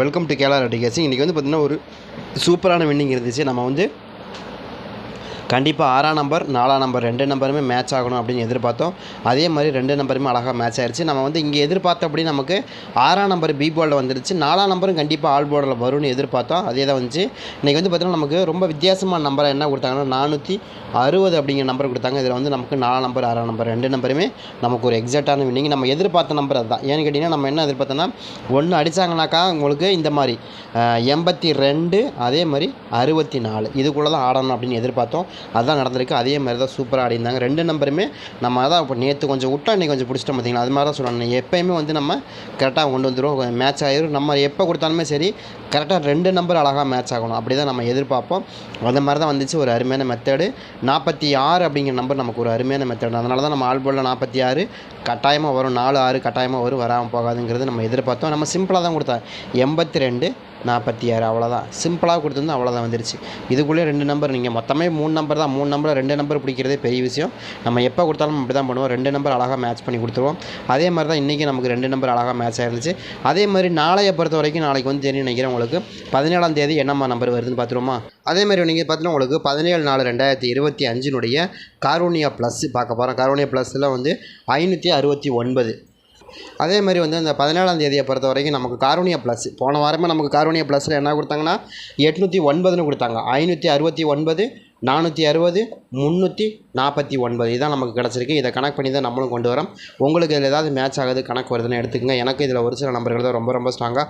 Welcome to கேலா ரெட்டிகேசி இன்றைக்கி வந்து பார்த்திங்கன்னா ஒரு சூப்பரான வின்னிங் இருந்துச்சு. நம்ம வந்து கண்டிப்பாக ஆறாம் நம்பர் நாலாம் நம்பர் ரெண்டு நம்பருமே மேட்ச் ஆகணும் அப்படின்னு எதிர்பார்த்தோம். அதே மாதிரி ரெண்டு நம்பருமே அழகாக மேட்ச் ஆயிடுச்சு நம்ம வந்து இங்கே எதிர்பார்த்தபடி நமக்கு ஆறாம் நம்பர் பி போர்டில் வந்துருச்சு. நாலாம் நம்பரும் கண்டிப்பாக ஆல் போர்டில் வரும்னு எதிர்பார்த்தோம். அதே தான் வந்துச்சு. இன்றைக்கி வந்து பார்த்திங்கன்னா நமக்கு ரொம்ப வித்தியாசமான நம்பரை என்ன கொடுத்தாங்கன்னா நானூற்றி அறுபது அப்படிங்கிற நம்பர் கொடுத்தாங்க. இதில் வந்து நமக்கு நாலாம் நம்பர் ஆறாம் நம்பர் ரெண்டு நம்பருமே நமக்கு ஒரு எக்ஸாக்டான வின்னிங் நம்ம எதிர்பார்த்த நம்பர் அதுதான். ஏன்னு கேட்டிங்கன்னா நம்ம என்ன எதிர்பார்த்தோன்னா ஒன்று அடித்தாங்கனாக்கா உங்களுக்கு இந்த மாதிரி எண்பத்தி ரெண்டு அதே மாதிரி அறுபத்தி நாலு. இதுக்குள்ளே தான் ஆடணும் அப்படின்னு எதிர்பார்த்தோம். அதுதான் நடந்திருக்கு. அதே மாதிரி தான் சூப்பராக ஆடிருந்தாங்க ரெண்டு நம்பருமே நம்ம அதான் இப்போ நேற்று கொஞ்சம் விட்டா இன்றைக்கி கொஞ்சம் பிடிச்சிட்டோம் பார்த்தீங்களா அது மாதிரி தான் சொல்லணும் எப்போயுமே வந்து நம்ம கரெக்டாக கொண்டு வந்துடுவோம் மேட்ச் ஆகிடும் நம்ம எப்போ கொடுத்தாலுமே சரி கரெக்டாக ரெண்டு நம்பர் அழகாக மேட்ச் ஆகணும். அப்படி தான் நம்ம எதிர்பார்ப்போம். அந்த மாதிரி தான் வந்துச்சு ஒரு அருமையான மெத்தடு நாற்பத்தி ஆறு அப்படிங்கிற நம்பர் நமக்கு ஒரு அருமையான மெத்தட் அதனால தான் நம்ம ஆல் போல் நாற்பத்தி ஆறு. கட்டாயமாக வரும். நாலு ஆறு கட்டாயமாக வரும். வராமல் போகாதுங்கிறது நம்ம எதிர்பார்த்தோம். நம்ம சிம்பிளாக தான் கொடுத்தா எண்பத்தி ரெண்டு நாற்பத்தி ஆறு. அவ்வளோதான் சிம்பிளாக கொடுத்துருந்தா அவ்வளோதான் வந்துருச்சு. இதுக்குள்ளே ரெண்டு நம்பர். நீங்கள் மொத்தமே மூணு நம்பர் தான். மூணு நம்பர் ரெண்டு நம்பர் பிடிக்கிறதே பெரிய விஷயம். நம்ம எப்போ கொடுத்தாலும் அப்படி தான் பண்ணுவோம். ரெண்டு நம்பர் அழகாக மேட்ச் பண்ணி கொடுத்துருவோம். அதே மாதிரி தான் இன்றைக்கி நமக்கு ரெண்டு நம்பர் அழகாக மேட்ச் ஆயிருந்துச்சு. அதே மாதிரி நாளைய பொறுத்த வரைக்கும் நாளைக்கு வந்து தெரியும் நினைக்கிறேன் உங்களுக்கு. பதினேழாம் தேதி என்னம்மா நம்பர் வருதுன்னு பார்த்துருவோமா? அதே மாதிரி நீங்கள் பார்த்தீங்கன்னா உங்களுக்கு பதினேழு நாலு ரெண்டாயிரத்தி இருபத்தி அஞ்சினுடைய காரோனியா ப்ளஸ் பார்க்க போகிறோம் காரோனியா ப்ளஸில் வந்து ஐநூற்றி அறுபத்தி ஒன்பது. அதே மாதிரி வந்து அந்த பதினேழாம் தேதியை பொறுத்த வரைக்கும் நமக்கு காரோனியா ப்ளஸ் போன வாரமே நமக்கு காரோனியா ப்ளஸில் என்ன கொடுத்தாங்கன்னா எட்நூற்றி ஒன்பதுன்னு கொடுத்தாங்க. ஐநூற்றி அறுபத்தி ஒன்பது நானூற்றி அறுபது முந்நூற்றி நாற்பத்தி ஒன்பது. இதான் நமக்கு கிடச்சிருக்கு. இதை கணக்கு பண்ணி தான் நம்மளும் கொண்டு வரோம். உங்களுக்கு இதில் ஏதாவது மேட்ச் ஆகுது கணக்கு வருதுன்னு எடுத்துக்கங்க. எனக்கு இதில் ஒரு சில நம்பர்கள் தான் ரொம்ப ரொம்ப ஸ்ட்ராங்காக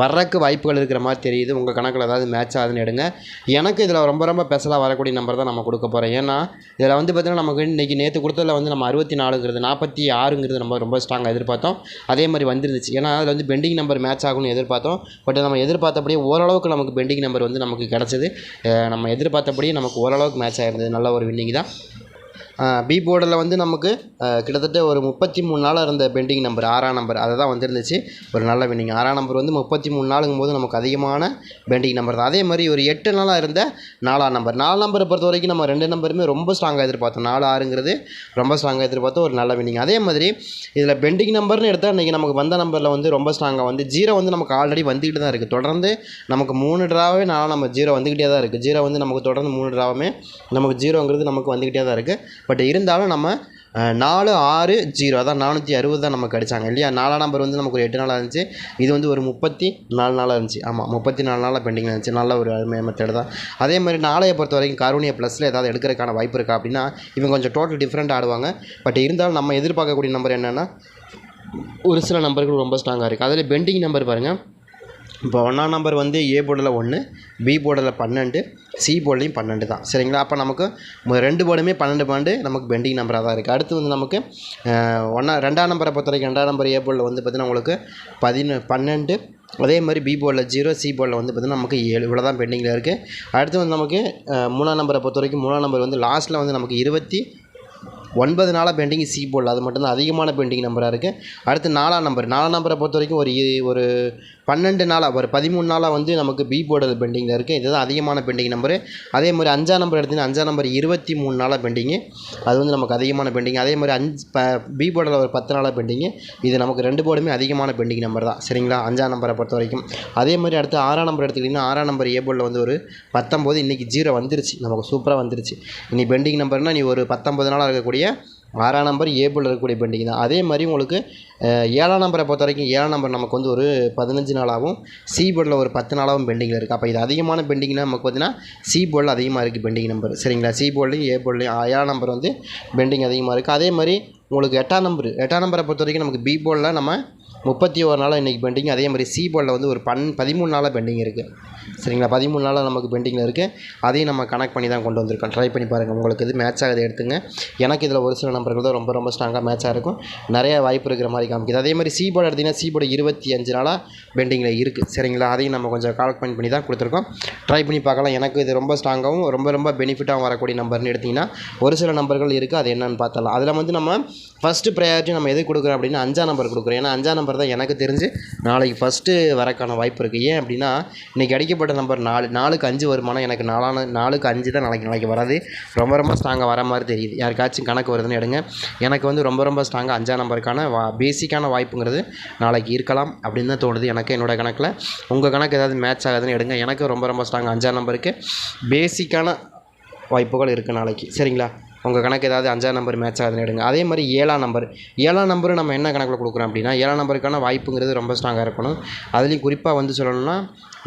வர்றக்கு வாய்ப்புகள் இருக்கிற மாதிரி தெரியுது. உங்கள் கணக்கில் ஏதாவது மேட்ச் ஆகுதுன்னு எடுங்க. எனக்கு இதில் ரொம்ப ரொம்ப ஸ்பெஷலாக வரக்கூடிய நம்பர் தான் நம்ம கொடுக்க போகிறோம் ஏன்னா இதில் வந்து பார்த்திங்கன்னா நமக்கு இன்றைக்கி நேற்று கொடுத்ததில் வந்து நம்ம அறுபத்தி நாலுங்கிறது நாற்பத்தி ஆறுங்கிறது நம்ம ரொம்ப ஸ்ட்ராங்காக எதிர்பார்த்தோம். அதே மாதிரி வந்துருந்துச்சு. ஏன்னா அதில் வந்து பெண்டிங் நம்பர் மேட்ச் ஆகும்னு எதிர்பார்த்தோம். பட் நம்ம எதிர்பார்த்தபடியே ஓரளவுக்கு நமக்கு பெண்டிங் நம்பர் வந்து நமக்கு கிடச்சிது. நம்ம எதிர்பார்த்தபடியே நமக்கு ஓரளவுக்கு மேட்ச் ஆயிருந்தது. நல்ல ஒரு வின்னிங் தான். பி போர்டில் வந்து நமக்கு கிட்டத்தட்ட ஒரு முப்பத்தி மூணு நாளாக இருந்த பெண்டிங் நம்பர் ஆறாம் நம்பர் அதை தான் வந்துருந்துச்சு. ஒரு நல்ல வின்னிங் ஆறாம் நம்பர் வந்து முப்பத்தி மூணு நாளுங்கும் போது நமக்கு அதிகமான பெண்டிங் நம்பர் தான். அதே மாதிரி ஒரு எட்டு நாளாக இருந்த நாலாம் நம்பர் நாலு நம்பரை பொறுத்த வரைக்கும் நம்ம ரெண்டு நம்பருமே ரொம்ப ஸ்ட்ராங்காக எதிர்பார்த்தோம். நாலு ஆறுங்கிறது ரொம்ப ஸ்ட்ராங்காக எதிர்பார்த்தோம். ஒரு நல்ல வின்னிங் அதே மாதிரி இதில் பெண்டிங் நம்பர்னு எடுத்தால் இன்றைக்கி நமக்கு வந்த நம்பரில் வந்து ரொம்ப ஸ்ட்ராங்காக வந்து ஜீரோ வந்து நமக்கு ஆல்ரெடி வந்துக்கிட்டு தான் இருக்குது தொடர்ந்து நமக்கு மூணு ட்ராவே நாலாம் நம்பர் ஜீரோ வந்துக்கிட்டே தான் இருக்குது ஜீரோ வந்து நமக்கு தொடர்ந்து மூணு ட்ராவுமே நமக்கு ஜீரோங்கிறது நமக்கு வந்துக்கிட்டே தான் இருக்குது பட் இருந்தாலும் நம்ம நாலு ஆறு ஜீரோ அதான் நானூற்றி அறுபது தான் நமக்கு அடித்தாங்க இல்லையா? நாலாம் நம்பர் வந்து நமக்கு ஒரு எட்டு நாளாக இருந்துச்சு. இது வந்து ஒரு முப்பத்தி நாலு நாளாக இருந்துச்சு. ஆமாம் முப்பத்தி நாலு நாளாக பெண்டிங்கில் இருந்துச்சு. நல்ல ஒரு அருமை மெத்தட் தான். அதே மாதிரி நாளையை பொறுத்த வரைக்கும் கருணிய ப்ளஸில் ஏதாவது எடுக்கிறதுக்கான வாய்ப்பு இருக்கா அப்படின்னா இவங்க கொஞ்சம் டோட்டல் டிஃப்ரெண்ட் ஆடுவாங்க. பட் இருந்தாலும் நம்ம எதிர்பார்க்கக்கூடிய நம்பர் என்னென்னா ஒரு சில நம்பர்கள் ரொம்ப ஸ்ட்ராங்காக இருக்குது அதில் பெண்டிங் நம்பர் பாருங்கள் இப்போ ஒன்றாம் நம்பர் வந்து ஏ போர்டில் ஒன்று பி போர்டில் பன்னெண்டு சி போர்ட்லேயும் பன்னெண்டு தான். சரிங்களா? அப்போ நமக்கு ரெண்டு போர்டுமே பன்னெண்டு பன்னெண்டு நமக்கு பெண்டிங் நம்பராக தான் இருக்குது அடுத்து வந்து நமக்கு ஒன்றா ரெண்டாம் நம்பரை பொறுத்த வரைக்கும் ரெண்டாம் நம்பர் ஏ போர்டில் வந்து பார்த்திங்கன்னா உங்களுக்கு பதினொ பன்னெண்டு அதே மாதிரி பி போர்டில் ஜீரோ சி போர்டில் வந்து பார்த்திங்கன்னா நமக்கு ஏழு. இவ்வளோ தான் பெண்டிங்கில் இருக்குது அடுத்து வந்து நமக்கு மூணாம் நம்பரை பொறுத்த வரைக்கும் மூணாம் நம்பர் வந்து லாஸ்ட்டில் வந்து நமக்கு இருபத்தி ஒன்பது நாளாக பெண்டிங் சி போர்டில் அது மட்டும்தான். அதிகமான பெண்டிங் நம்பராக இருக்குது அடுத்து நாலாம் நம்பர் நாலாம் நம்பரை பொறுத்த வரைக்கும் ஒரு ஒரு பன்னெண்டு நாளாக ஒரு பதிமூணு நாளாக வந்து நமக்கு பி போர்டில் பெண்டிங்கில் இருக்குது இதுதான் அதிகமான பெண்டிங் நம்பரு அதே மாதிரி அஞ்சாம் நம்பர் எடுத்திங்கன்னா அஞ்சாம் நம்பர் இருபத்தி மூணு நாளாக பெண்டிங்கு அது வந்து நமக்கு அதிகமான பெண்டிங் அதே மாதிரி அஞ்சு ப பி போர்டில் ஒரு பத்து நாளாக பெண்டிங்கு இது நமக்கு ரெண்டு போர்டுமே அதிகமான பெண்டிங் நம்பர் தான். சரிங்களா? அஞ்சாம் நம்பரை பொறுத்த வரைக்கும். அதே மாதிரி அடுத்து ஆறாம் நம்பர் எடுத்துக்கிட்டிங்கன்னா ஆறாம் நம்பர் ஏ போர்டில் வந்து ஒரு பத்தொம்போது இன்றைக்கி ஜீரோ வந்துருச்சு. நமக்கு சூப்பராக வந்துருச்சு. இனி பெண்டிங் நம்பர்னால் நீ ஒரு பத்தொம்பது நாளாக இருக்கக்கூடிய ஆறாம் நம்பர் ஏ இருக்கக்கூடிய பெண்டிங் தான். அதே மாதிரி உங்களுக்கு ஏழாம் நம்பரை பொறுத்த வரைக்கும் ஏழாம் நம்பர் நமக்கு வந்து ஒரு பதினஞ்சு நாளாகவும் சி போர்டில் ஒரு பத்து நாளாகவும் பெண்டிங்கில் இருக்குது அப்போ இது அதிகமான பெண்டிங்னா நமக்கு பார்த்தீங்கன்னா சி போர்டில் அதிகமாக இருக்குது பெண்டிங் நம்பர் சரிங்களா? சி போர்ட்லையும் ஏ போர்ட்லையும் ஏழாம் நம்பர் வந்து பெண்டிங் அதிகமாக இருக்குது அதே மாதிரி உங்களுக்கு எட்டாம் நம்பர் எட்டாம் நம்பரை பொறுத்த வரைக்கும் நமக்கு பி போர்டில் நம்ம முப்பத்தி ஒரு நாளாக இன்றைக்கி பெண்டிங். அதே மாதிரி சி போர்டில் வந்து ஒரு பன் பதிமூணு நாளாக பெண்டிங் இருக்குது சரிங்களா? பதிமூணு நாளாக நமக்கு பெண்டிங்கில் இருக்குது அதையும் நம்ம கனெக்ட் பண்ணி தான் கொண்டு வந்திருக்கோம். ட்ரை பண்ணி பாருங்கள் உங்களுக்கு இது மேட்ச் ஆகுது எடுத்துங்க. எனக்கு இதில் ஒரு சில நம்பர்கள் தான் ரொம்ப ரொம்ப ஸ்ட்ராங்காக மேட்சாக இருக்கும். நிறைய வாய்ப்பு இருக்கிற மாதிரி காமிக்குது. அதே மாதிரி சி போர்டு எடுத்திங்கன்னா சி போர்டு இருபத்தி அஞ்சு நாளாக பெண்டிங்கில் இருக்குது சரிங்களா? அதையும் நம்ம கொஞ்சம் கலெக்ட் பண்ணி பண்ணி தான் கொடுத்துருக்கோம். ட்ரை பண்ணி பார்க்கலாம். எனக்கு இது ரொம்ப ஸ்ட்ராங்காகவும் ரொம்ப ரொம்ப பெனிஃபிட்டாகவும் வரக்கூடிய நம்பர்னு எடுத்திங்கன்னா ஒரு சில நம்பர்கள் இருக்குது அது என்னென்னு பார்த்தலாம் அதில் வந்து நம்ம ஃபஸ்ட்டு ப்ரையாரிட்டி நம்ம எது கொடுக்குறோம் அப்படின்னா அஞ்சாம் நம்பர் கொடுக்குறோம். ஏன்னா அஞ்சாம் நம்பர் நம்பர் தான் எனக்கு தெரிஞ்சு. நாளைக்கு ஃபஸ்ட்டு வரக்கான வாய்ப்பு இருக்குது ஏன் அப்படின்னா இன்றைக்கி அடிக்கப்பட்ட நம்பர் நாலு நாலுக்கு அஞ்சு வருமானம் எனக்கு நாலான நாலுக்கு அஞ்சு தான் நாளைக்கு நாளைக்கு வராது. ரொம்ப ரொம்ப ஸ்ட்ராங்காக வர மாதிரி தெரியுது. யாருக்காச்சும் கணக்கு வருதுன்னு எடுங்க. எனக்கு வந்து ரொம்ப ரொம்ப ஸ்ட்ராங்காக அஞ்சாம் நம்பருக்கான வா பேசிக்கான வாய்ப்புங்கிறது நாளைக்கு இருக்கலாம் அப்படின்னு தான் தோணுது எனக்கு என்னோட கணக்கில். உங்கள் கணக்கு ஏதாவது மேட்ச் ஆகுதுன்னு எடுங்க. எனக்கு ரொம்ப ரொம்ப ஸ்ட்ராங் அஞ்சாம் நம்பருக்கு பேசிக்கான வாய்ப்புகள் இருக்குது நாளைக்கு. சரிங்களா? உங்கள் கணக்கு ஏதாவது அஞ்சாம் நம்பர் மேட்ச் ஆகுதுன்னு எடுங்க. அதே மாதிரி ஏழாம் நம்பர் ஏழாம் நம்பர் நம்ம என்ன கணக்கில் கொடுக்குறோம் அப்படின்னா ஏழாம் நம்பருக்கான வாய்ப்புங்கிறது ரொம்ப ஸ்ட்ராங்காக இருக்கணும். அதுலேயும் குறிப்பாக வந்து சொல்லணும்னா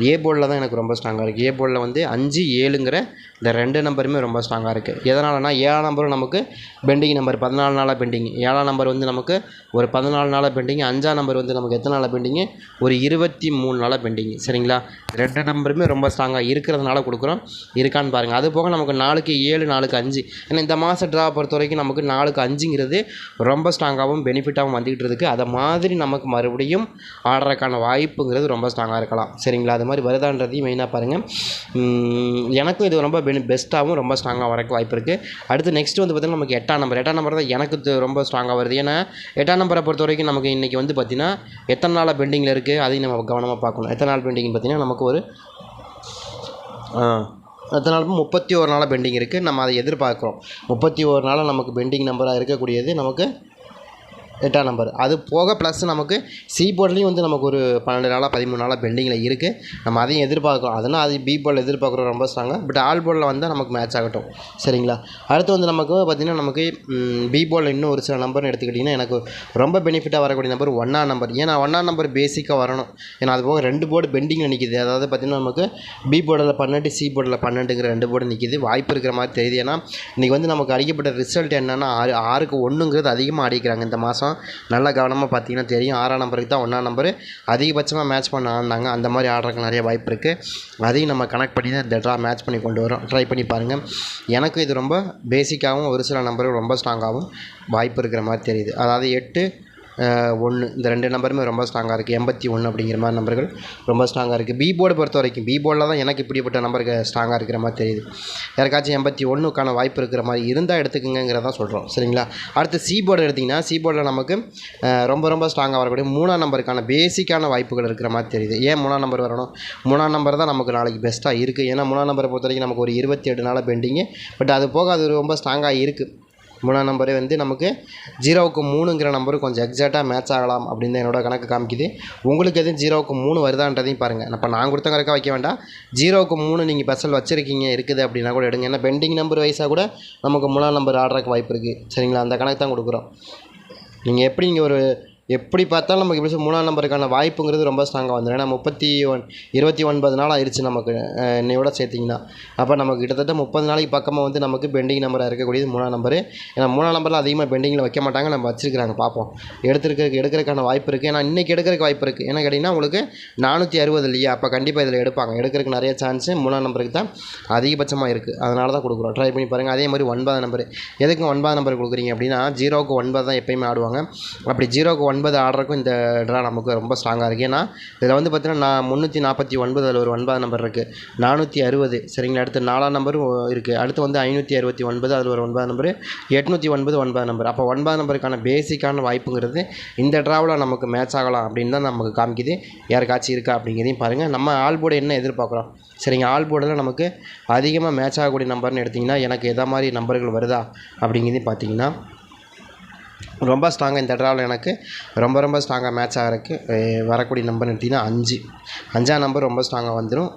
ஏ போர்டில் தான் எனக்கு ரொம்ப ஸ்ட்ராங்காக இருக்குது ஏ போர்டில் வந்து அஞ்சு ஏழுங்கிற இந்த ரெண்டு நம்பருமே ரொம்ப ஸ்ட்ராங்காக இருக்குது எதனாலனா ஏழாம் நம்பரும் நமக்கு பெண்டிங் நம்பர் பதினாலு நாளாக பெண்டிங் ஏழாம் நம்பர் வந்து நமக்கு ஒரு பதினாலு நாளாக பெண்டிங் அஞ்சாம் நம்பர் வந்து நமக்கு எத்தனை நாளாக பெண்டிங்கு ஒரு இருபத்தி மூணு நாளாக பெண்டிங் சரிங்களா? ரெண்டு நம்பருமே ரொம்ப ஸ்ட்ராங்காக இருக்கிறதுனால கொடுக்குறோம். இருக்கான்னு பாருங்கள் அது போக நமக்கு நாலுக்கு ஏழு நாலுக்கு அஞ்சு. ஏன்னா இந்த மாத ட்ரா பொறுத்த வரைக்கும் நமக்கு நாலுக்கு அஞ்சுங்கிறது ரொம்ப ஸ்ட்ராங்காகவும் பெனிஃபிட்டாகவும் வந்துக்கிட்டு இருக்குது அதை மாதிரி நமக்கு மறுபடியும் ஆடுறதுக்கான வாய்ப்புங்கிறது ரொம்ப ஸ்ட்ராங்காக இருக்கலாம். சரிங்களா? அது மாதிரி வருதான்றதையும் மெயினாக பாருங்கள் எனக்கும் இது ரொம்ப பெனி பெஸ்ட்டாகவும் ரொம்ப ஸ்ட்ராங்காக வரக்கு வாய்ப்பு இருக்குது அடுத்து நெக்ஸ்ட் வந்து பார்த்திங்கன்னா நமக்கு எட்டாம் நம்பர் எட்டாம் நம்பர் தான் எனக்கு ரொம்ப ஸ்ட்ராங்காக வருது. ஏன்னா எட்டாம் நம்பரை பொறுத்த வரைக்கும் நமக்கு இன்றைக்கி வந்து பார்த்திங்கன்னா எத்தனை நாளாக பெண்டிங்கில் இருக்குது அதையும் நம்ம கவனமாக பார்க்கணும். எத்தனை நாள் பெண்டிங் பார்த்திங்கன்னா நமக்கு ஒரு எத்தனை நாள் முப்பத்தி ஒரு நாளாக பெண்டிங் இருக்குது நம்ம அதை எதிர்பார்க்குறோம். முப்பத்தி ஒரு நாளாக நமக்கு பெண்டிங் நம்பராக இருக்கக்கூடியது நமக்கு எட்டாம் நம்பர். அது போக ப்ளஸ் நமக்கு சி போர்ட்லேயும் வந்து நமக்கு ஒரு பன்னெண்டு நாளாக பதிமூணு நாளாக பெண்டிங்கில் இருக்குது நம்ம அதையும் எதிர்பார்க்குறோம். அதனால் அது பி போர்டில் எதிர்பார்க்குறோம் ரொம்ப ஸ்ட்ராங்காக பட் ஆல் போர்டில் வந்தால் நமக்கு மேட்ச் ஆகட்டும். சரிங்களா? அடுத்து வந்து நமக்கு பார்த்திங்கன்னா நமக்கு பி போர்டில் இன்னும் ஒரு சில நம்பர்னு எடுத்துக்கிட்டிங்கன்னா எனக்கு ரொம்ப பெனிஃபிட்டாக வரக்கூடிய நம்பர் ஒன்றா நம்பர் ஏன்னா ஒன்றா நம்பர் பேசிக்காக வரணும். ஏன்னா அது போக ரெண்டு போர்டு பெண்டிங்கில் நிற்கிது அதாவது பார்த்திங்கன்னா நமக்கு பி போர்டில் பன்னெண்டு சி போர்டில் பன்னெண்டுங்கிற ரெண்டு போர்டு நிற்கிது வாய்ப்பு இருக்கிற மாதிரி தெரியுது. ஏன்னா இன்றைக்கி வந்து நமக்கு அடிக்கப்பட்ட ரிசல்ட் என்னென்னா ஆறு ஆறுக்கு ஒன்றுங்கிறது அதிகமாக அடிக்கிறாங்க. இந்த மாதம் நல்லா கவனமாக பார்த்தீங்கன்னா தெரியும். ஆறாம் நம்பருக்கு தான் ஒன்றாம் நம்பரு. அதிகபட்சமாக மேட்ச் பண்ண ஆடினாங்க. அந்த மாதிரி ஆடுறதுக்கு நிறைய வாய்ப்பு இருக்குது அதையும் நம்ம கனெக்ட் பண்ணி தான் இந்த ட்ரா மேட்ச் பண்ணி கொண்டு வரோம். ட்ரை பண்ணி பாருங்கள் எனக்கு இது ரொம்ப பேசிக்காகவும் ஒரு சில நம்பர்கள் ரொம்ப ஸ்ட்ராங்காகவும் வாய்ப்பு இருக்கிற மாதிரி தெரியுது. அதாவது எட்டு ஒன்று இந்த ரெண்டு நம்பருமே ரொம்ப ஸ்ட்ராங்காக இருக்குது எண்பத்தி ஒன்று அப்படிங்கிற மாதிரி நம்பர்கள் ரொம்ப ஸ்ட்ராங்காக இருக்குது பி போர்டு பொறுத்த வரைக்கும் பி போர்டில் தான் எனக்கு இப்படிப்பட்ட நம்பருக்கு ஸ்ட்ராங்காக இருக்கிற மாதிரி தெரியுது. யாருக்காச்சும் எண்பத்தி ஒன்றுக்கான வாய்ப்பு இருக்கிற மாதிரி இருந்தால் எடுத்துக்கங்கிறதா சொல்கிறோம் சரிங்களா? அடுத்து சி போர்டு எடுத்திங்கன்னா சி போர்டில் நமக்கு ரொம்ப ரொம்ப ஸ்ட்ராங்காக வரக்கூடிய மூணாம் நம்பருக்கான பேசிக்கான வாய்ப்புகள் இருக்கிற மாதிரி தெரியுது. ஏன் மூணாம் நம்பர் வரணும்? மூணாம் நம்பர் தான் நமக்கு நாளைக்கு பெஸ்ட்டாக இருக்குது ஏன்னா மூணாம் நம்பரை பொறுத்த வரைக்கும் நமக்கு ஒரு இருபத்தி எட்டு நாளாக பெண்டிங்கு பட் அது போக அது ரொம்ப ஸ்ட்ராங்காக இருக்குது மூணாம் நம்பரே வந்து நமக்கு ஜீரோவுக்கு மூணுங்கிற நம்பரு கொஞ்சம் எக்ஸாக்டாக மேட்ச் ஆகலாம் அப்படின்னு தான் என்னோட கணக்கு காமிக்குது. உங்களுக்கு எதுவும் ஜீரோவுக்கு மூணு வருதான்றதையும் பாருங்கள் இப்போ நான் கொடுத்த கணக்காக வைக்க வேண்டாம். ஜீரோவுக்கு மூணு நீங்கள் பெசல் வச்சுருக்கீங்க இருக்குது அப்படின்னா கூட எடுங்க. ஏன்னா பெண்டிங் நம்பர் வைஸாக கூட நமக்கு மூணாம் நம்பர் ஆடுறதுக்கு வாய்ப்பு இருக்குது சரிங்களா? அந்த கணக்கு தான் கொடுக்குறோம். நீங்கள் எப்படி நீங்கள் ஒரு எப்படி பார்த்தாலும் நமக்கு எப்படி மூணாம் நம்பருக்கான வாய்ப்புங்கிறது ரொம்ப ஸ்ட்ராங்காக வந்துடும் ஏன்னா முப்பத்தி ஒன் இருபத்தி ஒன்பது நாள் ஆயிடுச்சு நமக்கு என்னையோட சேர்த்திங்கன்னா. அப்போ நமக்கு கிட்டத்தட்ட முப்பது நாளைக்கு பக்கமாக வந்து நமக்கு பெண்டிங் நம்பராக இருக்கக்கூடியது மூணாம் நம்பரு ஏன்னா மூணாம் நம்பரில் அதிகமாக பெண்டிங்கில் வைக்க மாட்டாங்க நம்ம வச்சிருக்கிறாங்க பார்ப்போம். எடுத்துருக்க எடுக்கிறதுக்கான வாய்ப்பு இருக்குது ஏன்னா இன்றைக்கி எடுக்கிறதுக்கு வாய்ப்பு இருக்குது ஏன்னா கேட்டிங்கன்னா உங்களுக்கு நானூற்றி அறுபது இல்லையா? அப்போ கண்டிப்பாக இதில் எடுப்பாங்க. எடுக்கிறதுக்கு நிறைய சான்ஸு மூணாம் நம்பருக்கு தான் அதிகபட்சமாக இருக்குது அதனால தான் கொடுக்குறோம். ட்ரை பண்ணி பாருங்கள் அதே மாதிரி ஒன்பதாம் நம்பர் எதுக்கு ஒன்பதாம் நம்பர் கொடுக்குறீங்க அப்படின்னா ஜீரோவுக்கு ஒன்பது தான் எப்பயுமே ஆடுவாங்க. அப்படி ஜீரோவுக்கு ஒன்பது ஆடுறதுக்கும் இந்த ட்ரா நமக்கு ரொம்ப ஸ்ட்ராங்காக இருக்குது ஏன்னா இதில் வந்து பார்த்தீங்கன்னா நான் முந்நூற்றி நாற்பத்தி ஒன்பது அதில் ஒரு ஒன்பதாம் நம்பர் இருக்குது நானூற்றி அறுபது. சரிங்களா? அடுத்து நாலாம் நம்பரும் இருக்குது அடுத்து வந்து ஐநூற்றி அறுபத்தி ஒன்பது அதில் ஒரு ஒன்பதாம் நம்பர் எட்நூற்றி ஒன்பது ஒன்பதாம் நம்பர் அப்போ ஒன்பதாம் நம்பருக்கான பேசிக்கான வாய்ப்புங்கிறது இந்த ட்ராவில் நமக்கு மேட்ச் ஆகலாம் அப்படின்னு தான் நமக்கு காமிக்குது. யாருக்காச்சும் இருக்கா அப்படிங்கிறதையும் பாருங்கள் நம்ம ஆல் போர்டு என்ன எதிர்பார்க்குறோம்? சரிங்க ஆல் போர்டில் நமக்கு அதிகமாக மேட்ச் ஆகக்கூடிய நம்பர்னு எடுத்திங்கன்னா எனக்கு எதா மாதிரி நம்பர்கள் வருதா அப்படிங்கிறதையும் பார்த்தீங்கன்னா ரொம்ப ஸ்ட்ராங்காக இந்த ட்ராவில் எனக்கு. ரொம்ப ரொம்ப ஸ்ட்ராங்காக மேட்ச் ஆகிறதுக்கு வரக்கூடிய நம்பர் எடுத்திங்கன்னா அஞ்சு. அஞ்சாம் நம்பர் ரொம்ப ஸ்ட்ராங்காக வந்துடும்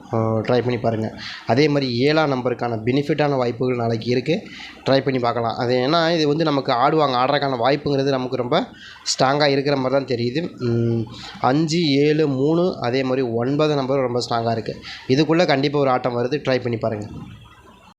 ட்ரை பண்ணி பாருங்கள் அதே மாதிரி ஏழாம் நம்பருக்கான பெனிஃபிட்டான வாய்ப்புகள் நாளைக்கு இருக்குது ட்ரை பண்ணி பார்க்கலாம். அது ஏன்னா இது வந்து நமக்கு ஆடுவாங்க ஆடுறதுக்கான வாய்ப்புங்கிறது நமக்கு ரொம்ப ஸ்ட்ராங்காக இருக்கிற மாதிரி தான் தெரியுது. அஞ்சு ஏழு மூணு அதே மாதிரி ஒன்பது நம்பர் ரொம்ப ஸ்ட்ராங்காக இருக்குது இதுக்குள்ளே கண்டிப்பாக ஒரு ஆட்டம் வருது. ட்ரை பண்ணி பாருங்கள்